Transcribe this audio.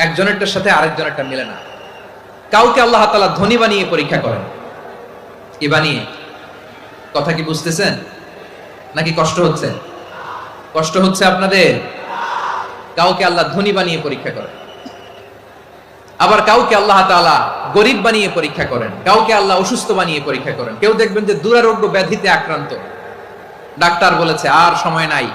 একজনেরটার সাথে আরেকজনেরটা মিলে না। কাউকে আল্লাহ তাআলা ধনী বানিয়ে পরীক্ষা করেন। কি বানিয়ে। কথা কি বুঝতেছেন? নাকি কষ্ট হচ্ছে? কষ্ট হচ্ছে আপনাদের? কাউকে আল্লাহ ধনী বানিয়ে পরীক্ষা করেন। আবার কাউকে আল্লাহ তাআলা গরিব বানিয়ে পরীক্ষা করেন। কাউকে আল্লাহ অসুস্থ বানিয়ে পরীক্ষা করেন। কেউ দেখবেন যে দুরারোগ্য ব্যাধিতে আক্রান্ত। ডাক্তার বলেছে, আর সময় নাই।